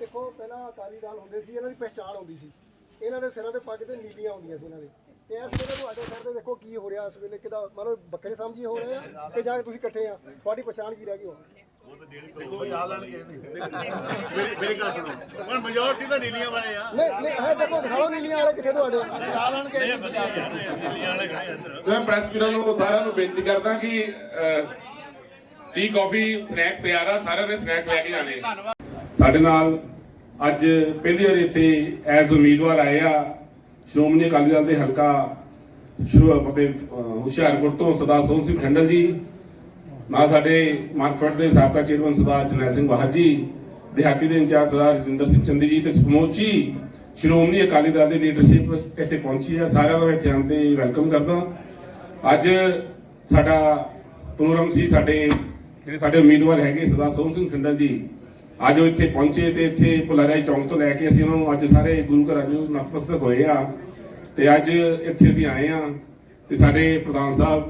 ਦੇਖੋ ਪਹਿਲਾਂ ਅਕਾਲੀ ਦਲ ਹੁੰਦੇ ਸੀ ਇਹਨਾਂ ਦੀ ਪਛਾਣ ਹੁੰਦੀ ਸੀ। ਇਹਨਾਂ ਦੇ ਸਿਰਾਂ ਤੇ ਪੱਗ ਤੇ ਨੀਲੀਆਂ ਹੁੰਦੀਆਂ ਸੀ ਇਹਨਾਂ ਦੇ। ਤੇ ਇਸ ਵੇਲੇ ਤੁਹਾਡੇ ਸਿਰ ਤੇ ਦੇਖੋ ਕੀ ਹੋ ਰਿਹਾ ਇਸ ਵੇਲੇ ਕਿਦਾ ਮਤਲਬ ਬੱਕਰੇ ਸਮਝੀ ਹੋ ਰਹੇ ਆ ਤੇ ਜਾ ਤੁਸੀਂ ਇਕੱਠੇ ਆ? ਤੁਹਾਡੀ ਪਛਾਣ ਕੀ ਰਹਿ ਗਈ ਉਹ ਤਾਂ ਜਿਹੜੀ ਦੇਖੋ ਯਾਦ ਲੈਣਗੇ। ਮੇਰੇ ਗੱਲ ਸੁਣੋ। ਹੁਣ ਮੈਜੋਰਟੀ ਤਾਂ ਨੀਲੀਆਂ ਵਾਲੇ ਆ। ਨਹੀਂ ਨਹੀਂ ਹੈ ਦੇਖੋ ਦਿਖਾਓ ਨੀਲੀਆਂ ਵਾਲੇ ਕਿੱਥੇ ਤੁਹਾਡੇ। ਯਾਦ ਲੈਣਗੇ। ਨੀਲੀਆਂ ਮੈਂ ਪ੍ਰੈਸ ਵੀਰਾਂ ਨੂੰ ਸਾਰਿਆਂ ਨੂੰ ਬੇਨਤੀ ਕਰਦਾ ਕਿ ਟੀ ਕਾਫੀ ਸਨੈਕਸ ਤਿਆਰ ਆ ਸਾਰਿਆਂ ਨੇ ਸਨੈਕਸ ਲੈ ਕੇ ਜਾਣੇ ਸਾਡੇ ਨਾਲ ਅੱਜ ਪਹਿਲੀ ਵਾਰ ਇੱਥੇ ਐਜ਼ ਉਮੀਦਵਾਰ ਆਏ ਆ। ਸ਼੍ਰੋਮਣੀ ਅਕਾਲੀ ਦਲ ਦੇ ਹਲਕਾ ਸ਼ੁਰੂ ਆਪਣੇ ਹੁਸ਼ਿਆਰਪੁਰ ਤੋਂ ਸਰਦਾਰ ਸੋਹਣ ਸਿੰਘ ਖੰਡਲ ਜੀ, ਨਾਲ ਸਾਡੇ ਮਾਰਕਫਟ ਦੇ ਸਾਬਕਾ ਚੇਅਰਮੈਨ ਸਰਦਾਰ ਜਰਨੈਲ ਸਿੰਘ ਵਾਹਦ ਜੀ, ਦਿਹਾਤੀ ਦੇ ਇੰਚਾਰਜ ਸਰਦਾਰ ਰਜਿੰਦਰ ਸਿੰਘ ਚੰਦੀ ਜੀ ਤੇ ਸਮੂਚੀ ਸ਼੍ਰੋਮਣੀ ਅਕਾਲੀ ਦਲ ਦੀ ਲੀਡਰਸ਼ਿਪ ਇੱਥੇ ਪਹੁੰਚੀ ਹੈ ਸਾਰਿਆਂ ਦਾ ਮੈਂ ਇੱਥੇ ਆਉਣ ਤੇ ਵੈਲਕਮ ਕਰਦਾ ਅੱਜ ਸਾਡਾ ਪ੍ਰੋਗਰਾਮ ਸੀ ਸਾਡੇ, ਜਿਹੜੇ ਸਾਡੇ ਉਮੀਦਵਾਰ ਹੈਗੇ ਸਰਦਾਰ ਸੋਹਣ ਸਿੰਘ ਖੰਡਲ ਜੀ ਅੱਜ ਉਹ ਇੱਥੇ ਪਹੁੰਚੇ ਤੇ ਇੱਥੇ ਭੁਲਾਰਾਈ ਚੌਂਕ ਤੋਂ ਲੈ ਕੇ ਅਸੀਂ ਉਹਨਾਂ ਨੂੰ ਅੱਜ ਸਾਰੇ ਗੁਰੂ ਘਰਾਂ ਨੂੰ ਨਤਮਸਤਕ ਹੋਏ ਆ। ਤੇ ਅੱਜ ਇੱਥੇ ਅਸੀਂ ਆਏ ਆ ਤੇ ਸਾਡੇ ਪ੍ਰਧਾਨ ਸਾਹਿਬ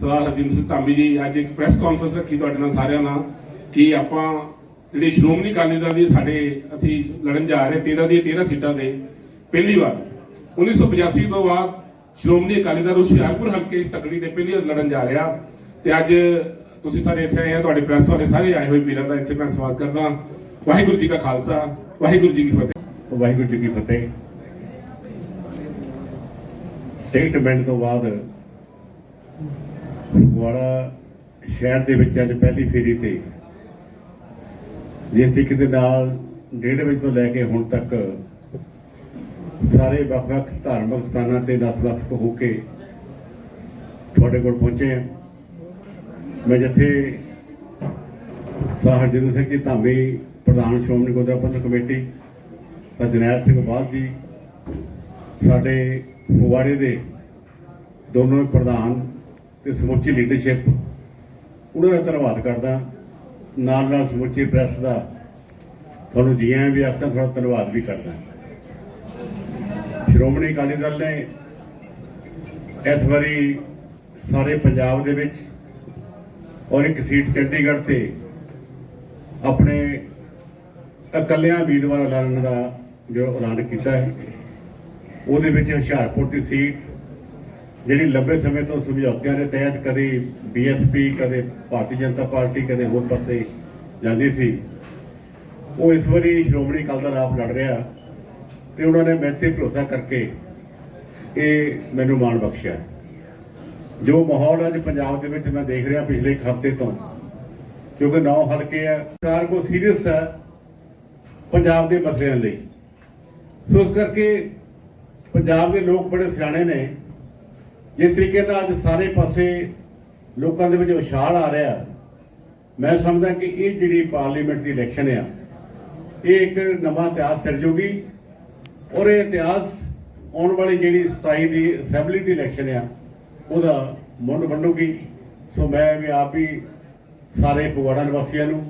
ਸਰਦਾਰ ਹਰਜਿੰਦਰ ਸਿੰਘ ਧਾਮੀ ਜੀ ਅੱਜ ਇੱਕ ਪ੍ਰੈਸ ਕਾਨਫਰੰਸ ਰੱਖੀ ਤੁਹਾਡੇ ਨਾਲ ਸਾਰਿਆਂ ਨਾਲ ਕਿ ਆਪਾਂ ਜਿਹੜੀ ਸ਼੍ਰੋਮਣੀ ਅਕਾਲੀ ਦਲ ਦੀ ਸਾਡੇ ਅਸੀਂ ਲੜਨ ਜਾ ਰਹੇ 13 ਦੀ 13 ਸੀਟਾਂ ਦੇ, ਪਹਿਲੀ ਵਾਰ 1985 ਤੋਂ ਬਾਅਦ ਸ਼੍ਰੋਮਣੀ ਅਕਾਲੀ ਦਲ ਹੁਸ਼ਿਆਰਪੁਰ ਹਲਕੇ ਤਕੜੀ ਤੇ ਪਹਿਲੀ ਵਾਰ ਲੜਨ ਜਾ ਰਿਹਾ। ਤੇ ਅੱਜ ਤੁਸੀਂ ਸਾਰੇ ਇੱਥੇ ਆਏ ਆ ਤੁਹਾਡੇ ਪ੍ਰੈਸ ਵਾਲੇ ਸਾਰੇ ਆਏ ਹੋਏ ਵੀਰਾਂ ਦਾ, ਇੱਥੇ ਮੈਂ ਸਵਾਗਤ ਕਰਦਾ ਵਾਹਿਗੁਰੂ ਜੀ ਕਾ ਖਾਲਸਾ, ਵਾਹਿਗੁਰੂ ਜੀ ਕੀ ਫਤਿਹ। ਵਾਹਿਗੁਰੂ ਜੀ ਕੀ ਫਤਿਹ। ਟਿਕਟ ਤੋਂ ਬਾਅਦ ਫਗਵਾੜਾ ਸ਼ਹਿਰ ਦੇ ਵਿੱਚ ਅੱਜ ਪਹਿਲੀ ਫੇਰੀ ਤੇ, ਜਿੱਥੇ ਕਿਤੇ ਨਾਲ ਡੇਢ ਵਜੇ ਤੋਂ ਲੈ ਕੇ ਹੁਣ ਤੱਕ ਸਾਰੇ ਵੱਖ-ਵੱਖ ਧਾਰਮਿਕ ਸਥਾਨਾਂ ਤੇ ਨਸਬਤ ਹੋ ਕੇ ਤੁਹਾਡੇ ਕੋਲ ਪਹੁੰਚੇ ਹਾਂ। ਮੈਂ ਜਿੱਥੇ ਸਾਹ ਹਰਜਿੰਦਰ ਸਿੰਘ ਜੀ ਧਾਮੀ ਪ੍ਰਧਾਨ ਸ਼੍ਰੋਮਣੀ ਗੁਰਦੁਆਰਾ ਪ੍ਰਬੰਧਕ ਕਮੇਟੀ ਤਾਂ ਸਿੰਘ ਬਾਦ ਜੀ, ਸਾਡੇ ਫਗਵਾੜੇ ਦੇ ਦੋਨੋਂ ਪ੍ਰਧਾਨ ਤੇ ਸਮੁੱਚੀ ਲੀਡਰਸ਼ਿਪ ਉਹਨਾਂ ਦਾ ਧੰਨਵਾਦ ਕਰਦਾ। ਨਾਲ ਨਾਲ ਸਮੁੱਚੀ ਪ੍ਰੈਸ ਦਾ ਤੁਹਾਨੂੰ ਜੀ ਆਇਆਂ ਵੀ ਆਖਦਾ, ਤੁਹਾਡਾ ਧੰਨਵਾਦ ਵੀ ਕਰਦਾ। ਸ਼੍ਰੋਮਣੀ ਅਕਾਲੀ ਦਲ ਨੇ ਇਸ ਵਾਰੀ ਸਾਰੇ ਪੰਜਾਬ ਦੇ ਵਿੱਚ ਔਰ ਇੱਕ ਸੀਟ ਚੰਡੀਗੜ੍ਹ ਤੇ ਆਪਣੇ ਇਕੱਲਿਆਂ ਉਮੀਦਵਾਰ ਲੜਨ ਦਾ ਜੋ ਐਲਾਨ ਕੀਤਾ ਹੈ, ਉਹਦੇ ਵਿੱਚ ਹੁਸ਼ਿਆਰਪੁਰ ਦੀ ਸੀਟ, ਜਿਹੜੀ ਲੰਬੇ ਸਮੇਂ ਤੋਂ ਸਮਝੌਤਿਆਂ ਦੇ ਤਹਿਤ ਕਦੇ ਬੀਐਸਪੀ ਕਦੇ ਭਾਰਤੀ ਜਨਤਾ ਪਾਰਟੀ, ਕਦੇ ਹੋਰ ਪਾਸੇ ਜਾਂਦੀ ਸੀ। ਉਹ ਇਸ ਵਾਰੀ ਸ਼੍ਰੋਮਣੀ ਅਕਾਲੀ ਦਲ ਆਪ ਲੜ ਰਿਹਾ ਤੇ ਉਹਨਾਂ ਨੇ ਮੈਂ ਤੇ ਭਰੋਸਾ ਕਰਕੇ ਇਹ ਮੈਨੂੰ ਮਾਣ ਬਖਸ਼ਿਆ। ਜੋ ਮਾਹੌਲ ਅੱਜ ਪੰਜਾਬ ਦੇ ਵਿੱਚ ਮੈਂ ਦੇਖ ਰਿਹਾ ਪਿਛਲੇ ਇੱਕ ਹਫ਼ਤੇ ਤੋਂ, ਕਿਉਂਕਿ ਨੌ ਹਲਕੇ ਆ ਸਰਕਾਰ ਕੋ ਸੀਰੀਅਸ ਹੈ ਪੰਜਾਬ ਦੇ ਮਸਲਿਆਂ ਲਈ। ਸੋ ਇਸ ਕਰਕੇ ਪੰਜਾਬ ਦੇ ਲੋਕ ਬੜੇ ਸਿਆਣੇ ਨੇ। ਜਿਸ ਤਰੀਕੇ ਨਾਲ ਅੱਜ ਸਾਰੇ ਪਾਸੇ ਲੋਕਾਂ ਦੇ ਵਿੱਚ ਉਛਾਲ ਆ ਰਿਹਾ, ਮੈਂ ਸਮਝਦਾ ਕਿ ਇਹ ਜਿਹੜੀ ਪਾਰਲੀਮੈਂਟ ਦੀ ਇਲੈਕਸ਼ਨ ਆ, ਇਹ ਇੱਕ ਨਵਾਂ ਇਤਿਹਾਸ ਸਿਰਜੂਗੀ ਔਰ ਇਹ ਇਤਿਹਾਸ ਆਉਣ ਵਾਲੀ ਜਿਹੜੀ 27 ਦੀ ਅਸੈਂਬਲੀ ਦੀ ਇਲੈਕਸ਼ਨ ਆ ਉਹਦਾ ਮੁੱਢ ਵੰਡੂਗੀ ਸੋ ਮੈਂ ਵੀ ਆਪ ਹੀ ਸਾਰੇ ਫਗਵਾੜਾ ਨਿਵਾਸੀਆਂ ਨੂੰ,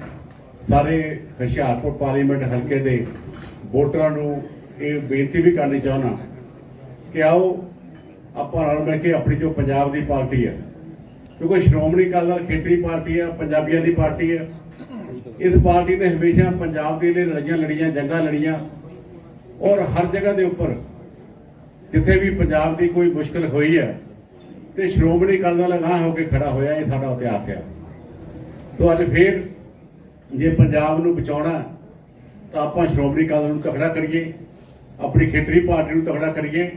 ਸਾਰੇ ਹੁਸ਼ਿਆਰਪੁਰ ਪਾਰਲੀਮੈਂਟ ਹਲਕੇ ਦੇ ਵੋਟਰਾਂ ਨੂੰ ਇਹ ਬੇਨਤੀ ਵੀ ਕਰਨੀ ਚਾਹੁੰਦਾ ਕਿ ਆਓ, ਆਪਾਂ ਰਲ ਮਿਲ ਕੇ ਆਪਣੀ ਜੋ ਪੰਜਾਬ ਦੀ ਪਾਰਟੀ ਹੈ, ਕਿਉਂਕਿ ਸ਼੍ਰੋਮਣੀ ਅਕਾਲੀ ਦਲ ਖੇਤਰੀ ਪਾਰਟੀ ਹੈ, ਪੰਜਾਬੀਆਂ ਦੀ ਪਾਰਟੀ ਹੈ, ਇਸ ਪਾਰਟੀ ਨੇ ਹਮੇਸ਼ਾ ਪੰਜਾਬ ਦੇ ਲਈ ਲੜਾਈਆਂ ਲੜੀਆਂ, ਜੰਗਾਂ ਲੜੀਆਂ ਔਰ ਹਰ ਜਗ੍ਹਾ ਦੇ ਉੱਪਰ ਜਿੱਥੇ ਵੀ ਪੰਜਾਬ ਦੀ ਕੋਈ ਮੁਸ਼ਕਲ ਹੋਈ ਹੈ ਤੇ ਸ਼੍ਰੋਮਣੀ ਅਕਾਲੀ ਦਲ ਅਗਾਂਹ ਹੋ ਕੇ ਖੜਾ ਹੋਇਆ, ਇਹ ਸਾਡਾ ਇਤਿਹਾਸ ਆ। ਸੋ ਅੱਜ ਫੇਰ ਜੇ ਪੰਜਾਬ ਨੂੰ ਬਚਾਉਣਾ, ਤਾਂ ਆਪਾਂ ਸ਼੍ਰੋਮਣੀ ਅਕਾਲੀ ਦਲ ਨੂੰ ਤਖੜਾ ਕਰੀਏ, ਆਪਣੀ ਖੇਤਰੀ ਪਾਰਟੀ ਨੂੰ ਤਖੜਾ ਕਰੀਏ,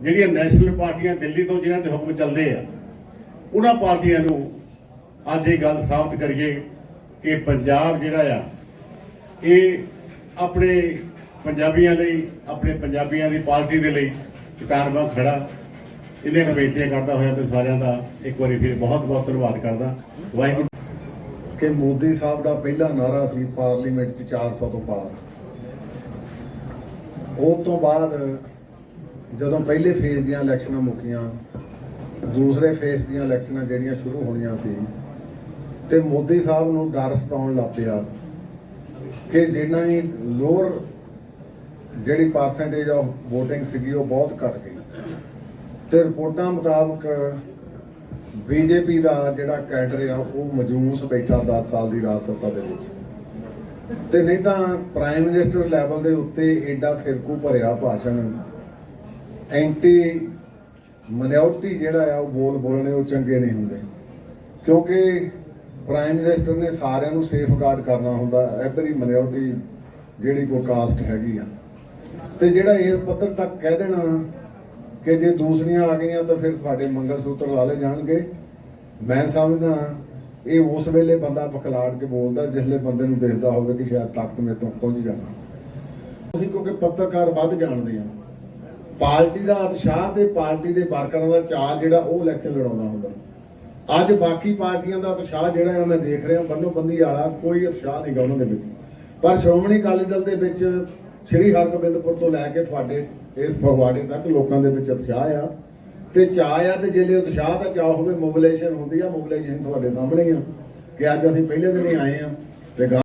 ਜਿਹੜੀਆਂ ਨੈਸ਼ਨਲ ਪਾਰਟੀਆਂ ਦਿੱਲੀ ਤੋਂ ਜਿਨ੍ਹਾਂ ਦੇ ਹੁਕਮ ਚੱਲਦੇ ਆ, ਉਹਨਾਂ ਪਾਰਟੀਆਂ ਨੂੰ ਅੱਜ ਇਹ ਗੱਲ ਸਾਬਤ ਕਰੀਏ ਕਿ ਪੰਜਾਬ ਜਿਹੜਾ ਆ, ਇਹ ਆਪਣੇ ਪੰਜਾਬੀਆਂ ਲਈ, ਆਪਣੇ ਪੰਜਾਬੀਆਂ ਦੀ ਪਾਰਟੀ ਦੇ ਲਈ ਚਟਾਨ ਖੜਾ। ਇਹਨੇ ਬੇਨਤੀਆਂ ਕਰਦਾ ਹੋਇਆ ਮੈਂ ਸਾਰਿਆਂ ਦਾ ਇੱਕ ਵਾਰੀ ਫਿਰ ਬਹੁਤ ਬਹੁਤ ਧੰਨਵਾਦ ਕਰਦਾ। ਵਾਹਿਗੁਰੂ। ਕਿ ਮੋਦੀ ਸਾਹਿਬ ਦਾ ਪਹਿਲਾ ਨਾਰਾ ਸੀ ਪਾਰਲੀਮੈਂਟ 'ਚ 400 ਤੋਂ ਪਾਰ। ਉਹ ਤੋਂ ਬਾਅਦ ਜਦੋਂ ਪਹਿਲੇ ਫੇਜ਼ ਦੀਆਂ ਇਲੈਕਸ਼ਨਾਂ ਮੁੱਕੀਆਂ, ਦੂਸਰੇ ਫੇਜ਼ ਦੀਆਂ ਇਲੈਕਸ਼ਨਾਂ ਜਿਹੜੀਆਂ ਸ਼ੁਰੂ ਹੋਣੀਆਂ ਸੀ, ਤੇ ਮੋਦੀ ਸਾਹਿਬ ਨੂੰ ਡਰ ਸਤਾਉਣ ਲੱਗ ਪਿਆ ਕਿ ਜਿੰਨਾ ਹੀ ਲੋਅਰ ਜਿਹੜੀ ਪਰਸੈਂਟੇਜ ਆਫ VOTING ਸੀਗੀ ਉਹ ਬਹੁਤ ਘਟ ਗਈ। ਤੇ ਰਿਪੋਰਟਾਂ ਮੁਤਾਬਕ ਬੀਜੇਪੀ ਦਾ ਜਿਹੜਾ ਕੈਡਰ ਆ, ਉਹ ਮਜੂਸ ਬੈਠਾ 10 ਸਾਲ ਦੀ ਰਾਜ ਸੱਤਾ ਦੇ ਵਿੱਚ। ਤੇ ਨਹੀਂ ਤਾਂ ਪ੍ਰਾਈਮ ਮਿਨਿਸਟਰ ਲੈਵਲ ਦੇ ਉੱਤੇ ਐਡਾ ਫਿਰਕੂ ਭਰਿਆ ਭਾਸ਼ਣ। ਐਂਟੀ ਮਨਿਓਰਟੀ ਜਿਹੜਾ ਆ, ਉਹ ਬੋਲ ਬੋਲਣੇ ਉਹ ਚੰਗੇ ਨਹੀਂ ਹੁੰਦੇ। ਕਿਉਂਕਿ ਪ੍ਰਾਈਮ ਮਿਨਿਸਟਰ ਨੇ ਸਾਰਿਆਂ ਨੂੰ ਸੇਫਗਾਰਡ ਕਰਨਾ ਹੁੰਦਾ ਐਵਰੀ ਮਨਿਓਰਟੀ ਜਿਹੜੀ ਕੋ ਕਾਸਟ ਹੈਗੀ ਆ। ਤੇ ਜਿਹੜਾ ਇਹ ਪੱਤਰ ਤੱਕ ਕਹਿ ਦੇਣਾ ਕਿ ਜੇ ਦੂਸਰੀਆਂ ਆ ਗਈਆਂ ਤਾਂ ਫਿਰ ਤੁਹਾਡੇ ਮੰਗਲ ਸੂਤਰ ਲਾ ਲਏ ਜਾਣਗੇ। ਮੈਂ ਸਮਝਦਾ ਇਹ ਉਸ ਵੇਲੇ ਬੰਦਾ ਪਖਲਾੜ 'ਚ ਬੋਲਦਾ ਜਿਸਲੇ ਬੰਦੇ ਨੂੰ ਦੇਖਦਾ ਹੋਵੇ ਕਿ ਸ਼ਾਇਦ ਤਖਤ ਮੇਰੇ ਤੋਂ ਪਹੁੰਚ ਜਾਣਾ। ਅਸੀਂ ਕਿਉਂਕਿ ਪੱਤਰਕਾਰ ਵੱਧ ਜਾਣਦੇ ਆ ਪਾਰਟੀ ਦਾ ਉਤਸ਼ਾਹ ਤੇ ਪਾਰਟੀ ਦੇ ਵਰਕਰਾਂ ਦਾ ਚਾਅ ਜਿਹੜਾ ਉਹ ਇਲੈਕਸ਼ਨ ਲੜਾਉਂਦਾ ਹੁੰਦਾ। ਅੱਜ ਬਾਕੀ ਪਾਰਟੀਆਂ ਦਾ ਉਤਸ਼ਾਹ ਜਿਹੜਾ ਮੈਂ ਦੇਖ ਰਿਹਾ ਬੰਨੋ ਬੰਦੀ ਵਾਲਾ ਕੋਈ ਉਤਸ਼ਾਹ ਨਹੀਂ ਗਾ ਉਹਨਾਂ ਦੇ ਵਿੱਚ। ਪਰ ਸ਼੍ਰੋਮਣੀ ਅਕਾਲੀ ਦਲ ਦੇ ਵਿੱਚ ਸ਼੍ਰੀ ਹਰਗੋਬਿੰਦਪੁਰ ਤੋਂ ਲੈ ਕੇ ਤੁਹਾਡੇ ਇਸ ਫਗਵਾੜੇ ਤੱਕ ਲੋਕਾਂ ਦੇ ਵਿੱਚ ਉਤਸ਼ਾਹ ਆ। ਤੇ ਚਾਹ ਆ ਤੇ ਜਿਹੜੇ ਉਤਸ਼ਾਹ ਦਾ ਚਾਹ ਹੋਵੇ ਮੋਬਿਲਾਈਜੇਸ਼ਨ ਹੁੰਦੀ ਆ ਮੋਬਿਲਾਈਜੇਸ਼ਨ ਤੁਹਾਡੇ ਸਾਹਮਣੇ ਆ ਕਿ ਅੱਜ ਅਸੀਂ ਪਹਿਲੇ ਦਿਨ ਹੀ ਆਏ ਆ ਤੇ ਗਾਂ-